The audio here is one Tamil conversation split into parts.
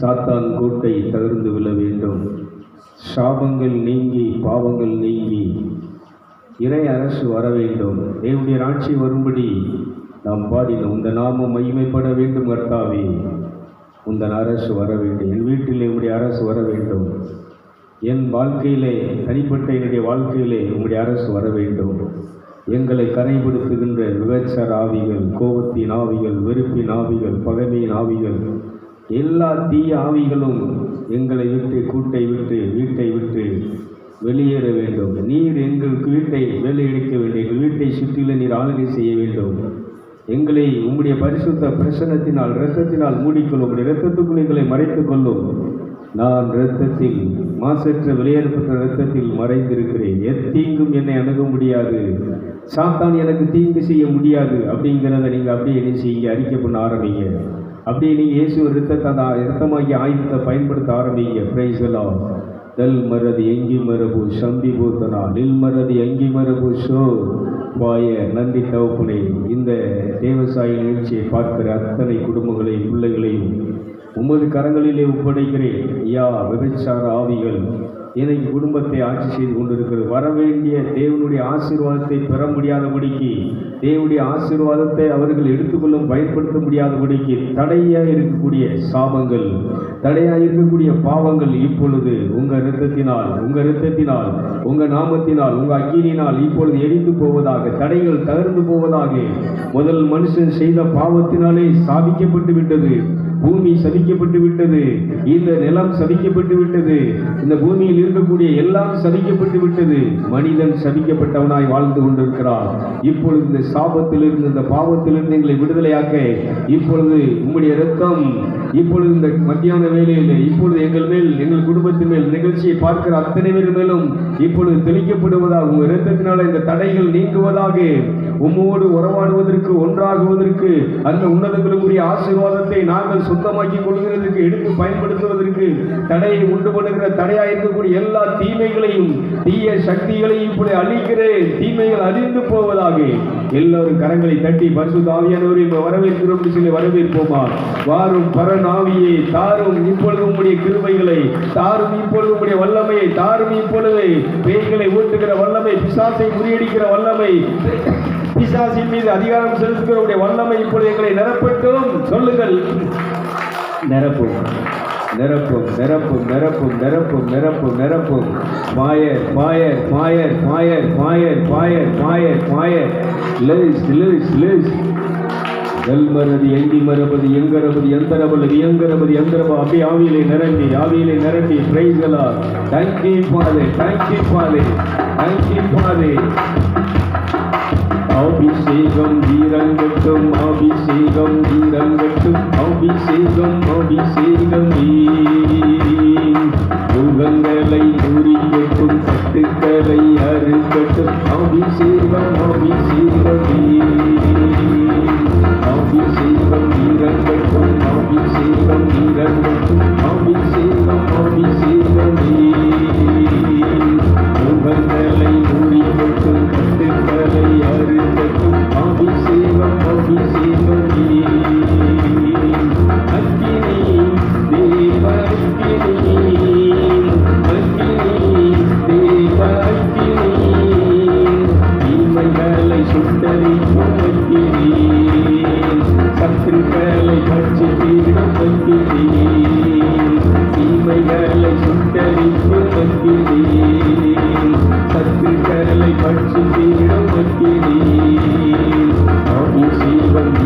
சாத்தான் கூட்டை தகர்ந்து விழ வேண்டும். சாபங்கள் நீங்கி பாவங்கள் நீங்கி இறை அரசு வர வேண்டும். தேவனுடைய ஆட்சி வரும்படி நாம் பாடினோம் இந்த நாமம் மகிமைப்பட வேண்டும் கர்த்தாவே. உந்தன் அரசு வர வேண்டும். என் வீட்டில் உங்களுடைய அரசு வர வேண்டும். என் வாழ்க்கையிலே தனிப்பட்ட என்னுடைய வாழ்க்கையிலே உங்களுடைய அரசு வர வேண்டும். எங்களை கரைப்படுத்துகின்ற விபச்சார ஆவிகள் கோபத்தின் ஆவிகள் வெறுப்பின் ஆவிகள் பகைமையின் ஆவிகள் எல்லா தீய ஆவிகளும் எங்களை விட்டு கூட்டை விட்டு வீட்டை விட்டு வெளியேற வேண்டும். நீர் எங்களுக்கு வீட்டை வேலையடிக்க வேண்டும். எங்கள் வீட்டை சுற்றில நீர் ஆளுகை செய்ய வேண்டும். எங்களை உம்முடைய பரிசுத்த பிரசனத்தினால் இரத்தத்தினால் மூடிக்கொள்ளும். உங்களுடைய இரத்தத்துக்குள் எங்களை மறைத்துக் கொள்ளும். நான் இரத்தத்தில் மாசற்ற வெளியேறப்பட்ட இரத்தத்தில் மறைந்திருக்கிறேன். எத்தீங்கும் என்னை அணுக முடியாது. சாத்தான் எனக்கு தீங்கு செய்ய முடியாது. அப்படிங்கிறத நீங்கள் அப்படியே என்ன செய்யுங்க அறிக்கை பண்ண ஆரம்பிங்க. அப்படியே நீங்க இயேசு இரத்தத்தை இரத்தமாகிய ஆயுதத்தை பயன்படுத்த ஆரம்பிங்க. பிரைசலாம் தல் மரது எங்கி மரபு சம்பி போத்தனா நில் மரது எங்கி மரபு ஷோ பாய நன்றி தவப்புனே இந்த தேவசாய நிகழ்ச்சியை பார்க்கிற அத்தனை குடும்பங்களையும் பிள்ளைகளையும் உமது கரங்களிலே ஒப்படைக்கிறேன். ஐயா விபச்சார ஆவிகள் எனக்கு குடும்பத்தை ஆட்சி செய்து கொண்டிருக்கிறது. வரவேண்டிய தேவனுடைய ஆசீர்வாதத்தை பெற முடியாதபடிக்கு தேவனுடைய ஆசீர்வாதத்தை அவர்கள் எடுத்துக்கொள்ளும் பயன்படுத்த முடியாதபடிக்கு தடையாக இருக்கக்கூடிய சாபங்கள் தடையாக இருக்கக்கூடிய பாவங்கள் இப்பொழுது உங்கள் இரத்தத்தினால் உங்கள் இரத்தத்தினால் உங்கள் நாமத்தினால் உங்கள் அக்கினியினால் இப்பொழுது எரிந்து போவதாக தடைகள் தகர்ந்து போவதாக முதல் மனுஷன் செய்த பாவத்தினாலே சாதிக்கப்பட்டு விட்டது. பூமி சபிக்கப்பட்டு விட்டது. இந்த நிலம் சபிக்கப்பட்டு விட்டது. இந்த பூமியில் இருக்கக்கூடிய எல்லாம் சபிக்கப்பட்டு விட்டது. மனிதன் சபிக்கப்பட்டவனாய் வாழ்ந்து கொண்டிருக்கிறான். இப்பொழுது இந்த சாபத்திலிருந்து இந்த பாவத்திலிருந்து எங்களை விடுதலையாக்க இப்பொழுது உம்முடைய ரத்தம் இப்பொழுது இந்த மத்தியான வேலையிலே இப்பொழுது எங்கள் மேல் எங்கள் குடும்பத்தின் மேல் நிகழ்ச்சியை பார்க்கிற அத்தனை பேர் மேலும் இப்பொழுது தெளிக்கப்படுவதாக உங்கள் இரத்தத்தினால இந்த தடைகள் நீங்குவதாக உம்மோடு உறவாடுவதற்கு ஒன்றாகுவதற்கு அந்த உன்னதங்களுக்குரிய ஆசீர்வாதத்தை நாங்கள் சொந்தமாக்கி கொள்கிறதுக்கு எடுத்து பயன்படுத்துவதற்கு தடையை உண்டு பண்ணுகிற தடையாக இருக்கக்கூடிய எல்லா தீமைகளையும் தீய சக்திகளையும் இப்படி அழிக்கிறேன். தீமைகள் அழிந்து போவதாக. எல்லோரும் கரங்களை தட்டி பரிசுத்த ஆவியானவரை வரவேற்கிறோம் என்று சொல்லி வரவேற்போமா? வாரும் பரநாவியை தாரும் இப்பொழுது உங்களுடைய கிருமைகளை தாரும் இப்பொழுது உங்களுடைய வல்லமையை தாரும் இப்பொழுது பேய்களை ஊட்டுகிற வல்லமை பிசாசை முறியடிக்கிற வல்லமை பிசாசின் மீது அதிகாரம் செலுத்துகிறவருடைய வல்லமை இப்பொழுது எங்களை நிரப்பட்டும். சொல்லுங்கள். நிரப்புவோம். நிரப்பும் நிரப்பும் நிரப்பும் நிரப்பும் நிரப்பும் நிரப்பும். மாயர் மாயர் மாயர் மாயர் மாயர் மாயர் மாயர் மாயர் லிஸ் லிஸ் லிஸ். கல்மரதி எங்கி மரபதி எங்கரபதி எந்தரபதி எங்கரபதி எந்தரபா அப்படி ஆவியிலே நிரம்பி ஆவியிலே நிரம்பி. பிரைஸ்களா தேங்க்யூ பாதே தேங்க்யூ பாதே தேங்க்யூ பாதே அபிஷேகம் வீரங்கட்டும் அபிஷேகம் வீரங்கட்டும் அபிஷேகம் அபிஷேகம் முகங்களை முறிக்கட்டும் கட்டுக்களை அறுக்கட்டும் அபிஷேகம் அபிஷேகம் அபிஷேகம் வீரங்கட்டும் அபிஷேகம் வீரங்கட்டும் அபிஷேகம் அபிஷேகம்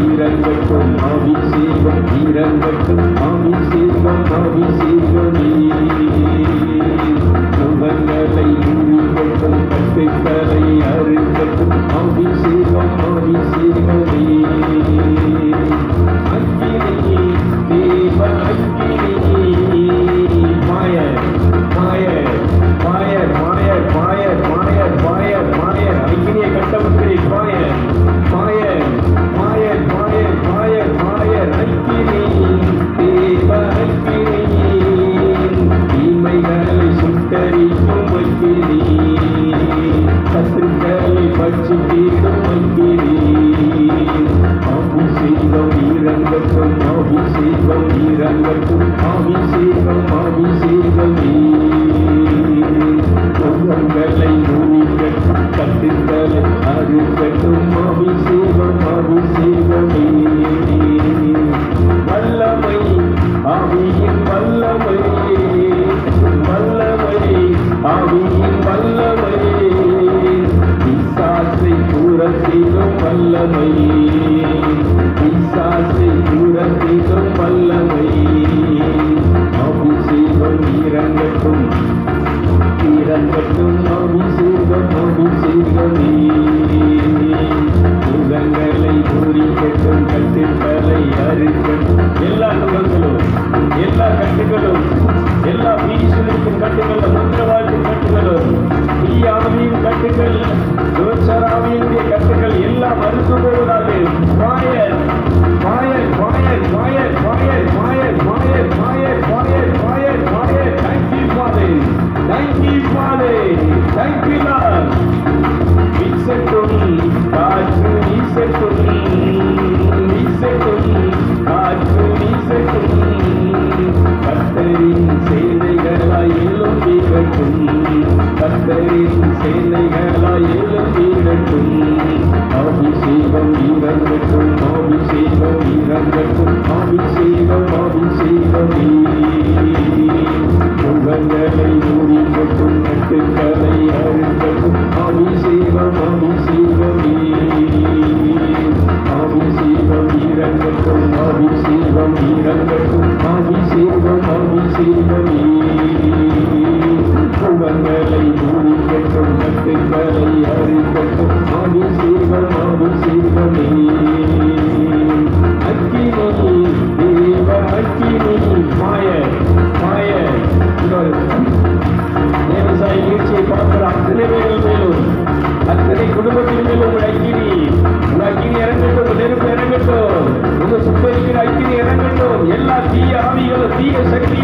அபிஷேகம் அபிஷேகம் வீரங்கட்டும் அபிஷேகம் அபிஷேகமே முகங்களை மூடிக்கட்டும் கட்டுக்களை அறுக்கட்டும் அபிஷேகம் அபிஷேகமே శివ పల్లమయీ சக்தி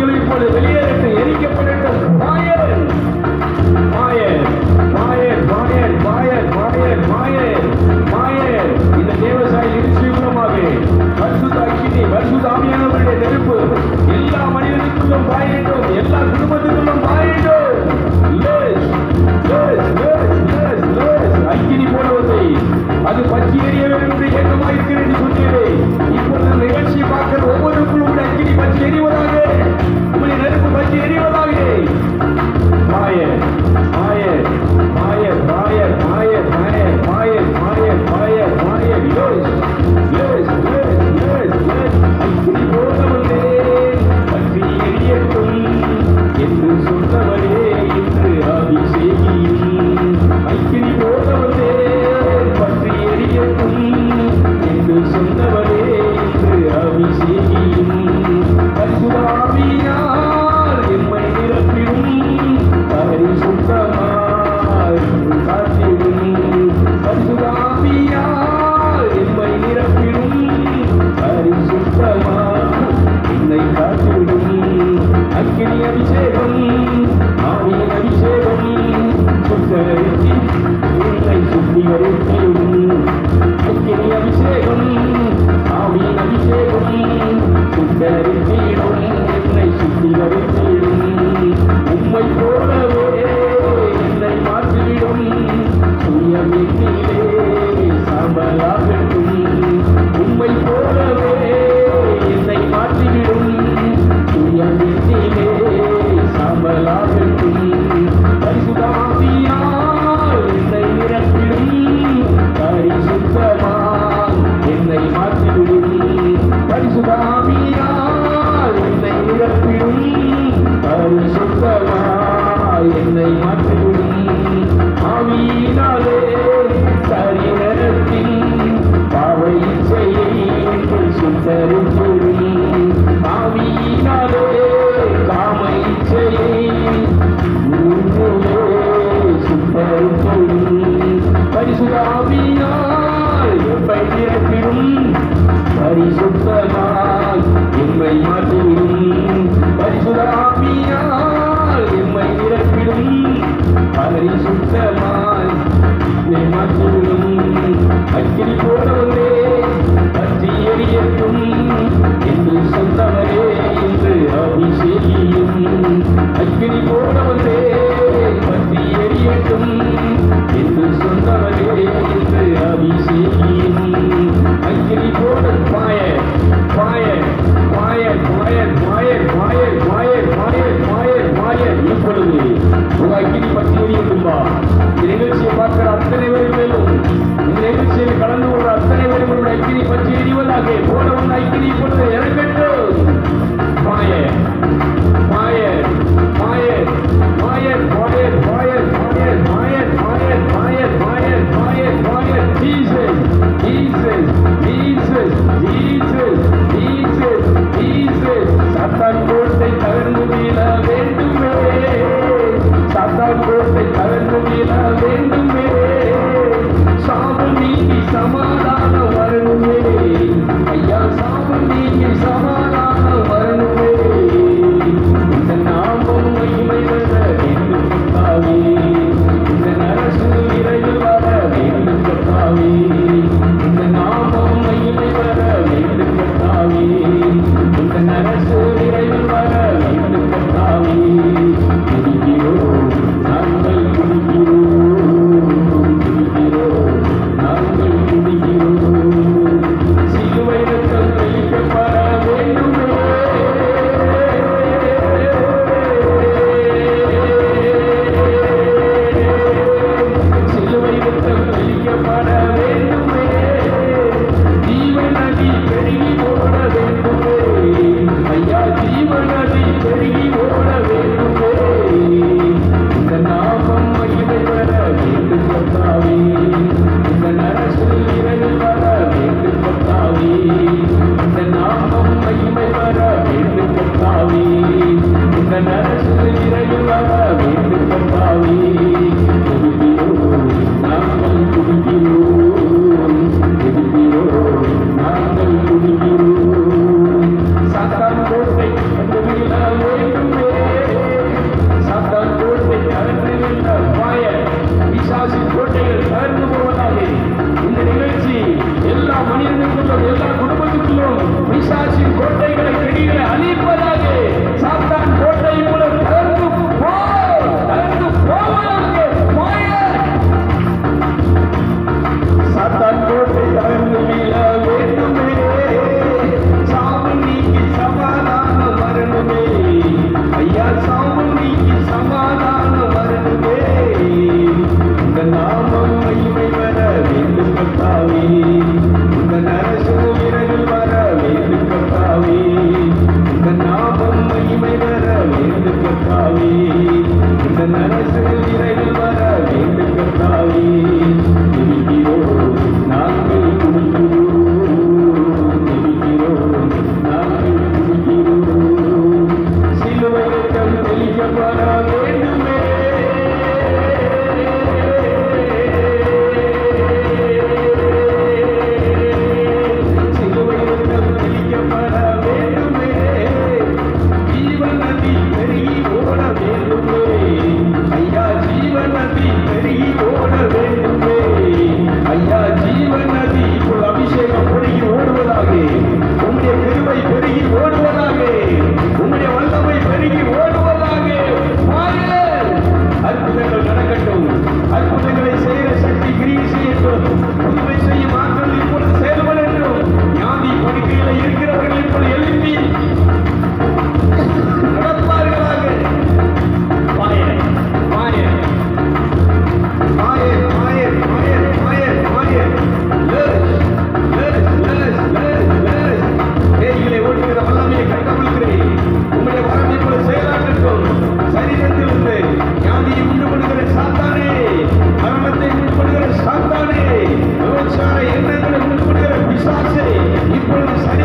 Thank you.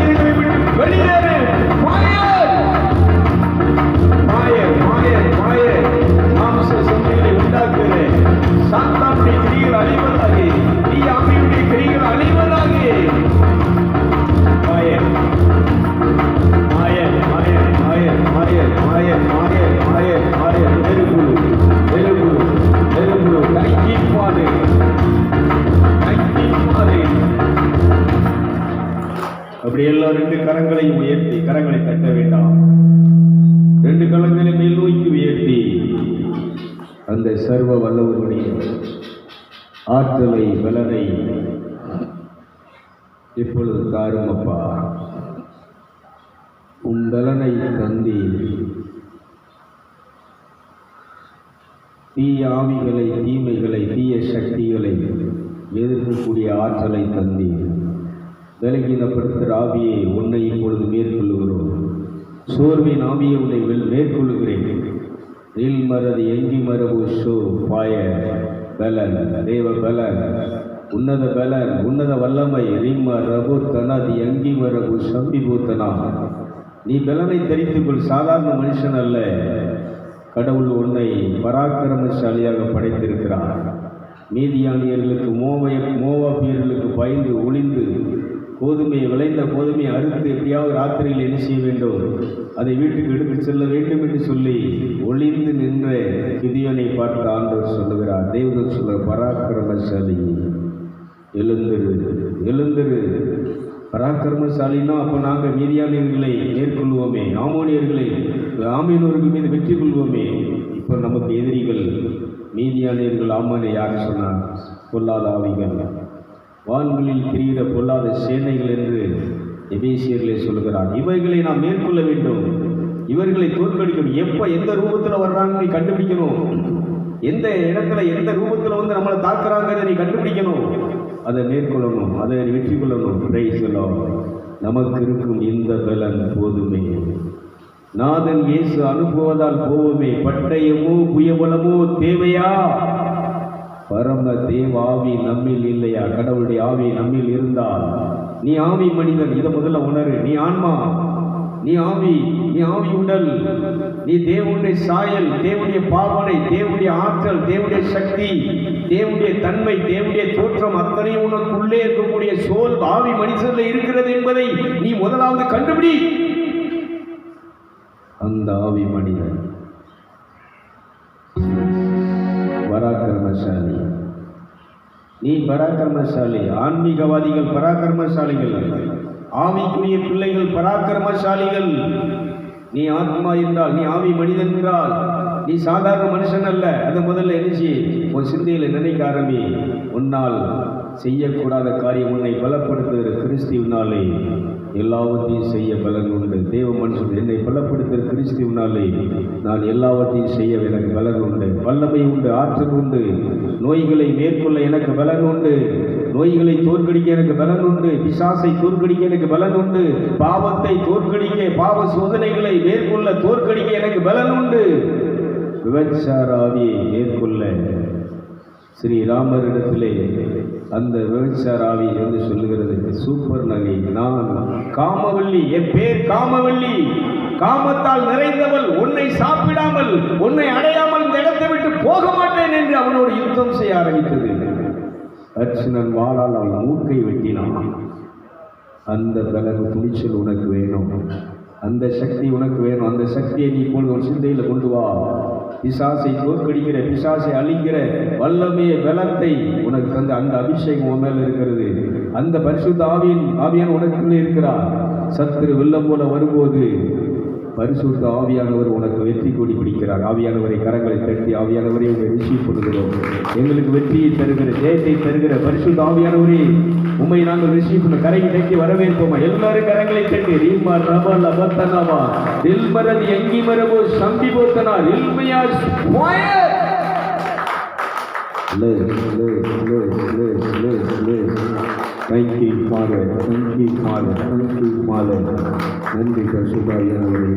சர்வ வல்லவருடைய ஆற்றலை பலனை இப்பொழுது தாரும் அப்பா? உன் பலனை தந்தி தீய ஆவிகளை தீமைகளை தீய சக்திகளை எதிர்க்கக்கூடிய ஆற்றலை தந்தி விலகினப்படுத்துகிற ஆவியை உன்னை இப்பொழுது மேற்கொள்ளுகிறோம். சோர்வின் ஆவியை உன்னை மேற்கொள்ளுகிறேன். நில் மரது எங்கி மரபு ஷோ பாய பலன் தேவ பலன் உன்னத பலன் உன்னத வல்லமை ரிம்ம ரபு தனது எங்கி மரபு சம்பி பூத்தனா நீ பலனை தெரித்துக்கொள் சாதாரண மனுஷன் அல்ல. கடவுள் உன்னை பராக்கிரமசாலியாக படைத்திருக்கிறார். மீதியானியர்களுக்கு மோவைய மோவாபியர்களுக்கு பயந்து ஒளிந்து கோதுமையை விளைந்த கோதுமையை அறுத்து எப்படியாவது ராத்திரியில் என்ன செய்ய வேண்டும்? அதை வீட்டுக்கு எடுத்து செல்ல வேண்டும் என்று சொல்லி ஒளிந்து நின்ற கிதியோனை பார்த்து ஆண்டவர் சொல்லுகிறார் தெய்வதர் சொல்ல பராக்கிரமசாலி. எழுந்திரு எழுந்திரு. பராக்கிரமசாலினா அப்போ நாங்கள் மீதியானியர்களை மேற்கொள்வோமே ஆமோனியர்களை ஆமீனோர்கள் மீது வெற்றி கொள்வோமே. இப்போ நமக்கு எதிரிகள் மீதியானியர்கள் ஆமானே யார் சொன்னார்? பொல்லாத ஆவிகள். வான்களில் திரிகிற பொல்லாத சேனைகள் என்று எபேசியர்களே சொல்கிறார் இவைகளை நாம் மேற்கொள்ள வேண்டும். இவர்களை தோற்கடிக்கணும். எப்போ எந்த ரூபத்தில் வர்றாங்கன்னு நீ கண்டுபிடிக்கணும். எந்த இடத்துல எந்த ரூபத்தில் வந்து நம்மளை தாக்குறாங்கிறத நீ கண்டுபிடிக்கணும். அதை மேற்கொள்ளணும். அதை வெற்றி கொள்ளணும். பிரைஸ் நமக்கு இருக்கும் இந்த பலன் போதுமே. நாதன் இயேசு அனுப்புவதால் போவோமே பட்டயமோ புயபலமோ தேவையா? பரம தேவ ஆவி நம்மில் இல்லையா? கடவுளுடைய ஆவி நம்மில் இருந்தால். நீ ஆவி மனிதன் இதை முதல்ல உணரு. நீ ஆன்மா நீ ஆவி நீ ஆவி உடல் நீ தேவனுடைய சாயல் தேவனுடைய பாவனை தேவனுடைய ஆற்றல் தேவனுடைய சக்தி தேவனுடைய தன்மை தேவனுடைய தோற்றம் அத்தனையும் உனக்குள்ளே இருக்கக்கூடிய சோல் ஆவி மனுஷன்ல இருக்கிறது என்பதை நீ முதலாவது கண்டுபிடி. அந்த ஆவி மனிதன் நீ பராக்கிரமசாலி ஆன்மீகவாதிகள் பராக்கிரமசாலிகள். ஆவிக்குரிய பிள்ளைகள் பராக்கிரமசாலிகள். நீ ஆத்மா என்றால் நீ ஆவி மனிதன் என்றால் நீ சாதாரண மனுஷன் அல்ல. அதை முதல்ல எழுச்சி உன் சிந்தையில் நினைக்க ஆரம்பி. உன்னால் செய்யக்கூடாத காரியம் உன்னை பலப்படுத்துகிற கிறிஸ்துவினாலே. எல்லாவற்றையும் செய்ய பலன் உண்டு. தேவ மனுஷன் என்னை பலப்படுத்துகிற கிறிஸ்துவினாலே நான் எல்லாவற்றையும் செய்ய எனக்கு பலன் உண்டு. வல்லமை உண்டு ஆற்றல் உண்டு. நோய்களை மேற்கொள்ள எனக்கு பலன் உண்டு. நோய்களை தோற்கடிக்க எனக்கு பலன் உண்டு. பிசாசை தோற்கடிக்க எனக்கு பலன் உண்டு. பாவத்தை தோற்கடிக்க பாவ சோதனைகளை மேற்கொள்ள தோற்கடிக்க எனக்கு பலன் உண்டு. விபச்சாராவியை மேற்கொள்ள ஸ்ரீராமரிடத்திலே அந்த விபச்சார வந்து என்று சொல்லுகிறது சூப்பர் நகை நான் காமவல்லி என் பேர் காமவல்லி காமத்தால் நிறைந்தவள் உன்னை சாப்பிடாமல் உன்னை அடையாமல் இந்த இடத்தை விட்டு போக மாட்டேன் என்று அவனோடு யுத்தம் செய்ய ஆரம்பித்தது. அர்ச்சுனன் வாளால் அவன் மூக்கை வெட்டினான். அந்த பலன் துணிச்சல் உனக்கு வேணும். அந்த சக்தி உனக்கு வேணும். அந்த சக்தியை நீ இப்பொழுது ஒரு சிந்தையில் கொண்டு வா. பிசாசை தோற்கடிக்கிற பிசாசை அழிக்கிற வல்லமைய பலத்தை உனக்கு தந்த அந்த அபிஷேகம் உன் இருக்கிறது. அந்த பரிசுத்த ஆவியின் ஆவியான் உனக்குள்ளே இருக்கிறார். சத்துரு வெள்ளம் போல வரும்போது பரிசுத்த ஆவியானவர் உனக்கு வெற்றி கொடி பிடிக்கிறார். ஆவியானவரை கரங்களை தட்டி ஆவியானவரை உங்களை ரிசீவ் பண்ணுகிறோம் எங்களுக்கு வெற்றியை தருகிற ஜெயத்தை தருகிற பரிசுத்த ஆவியானவரே உண்மை நாங்கள் ரிசீவ் பண்ண கரை தட்டி வரவேற்போமா? எல்லாரும் கரங்களை தட்டி Reema ரப லபத்தனவா தில்மரது எங்கி மரபோ சம்பி போத்தனா? இல்மையா ஸ்வாயர் Thank you, Father. Thank you, Father. Thank you, Father. நன்றி பசுபாய் அவரை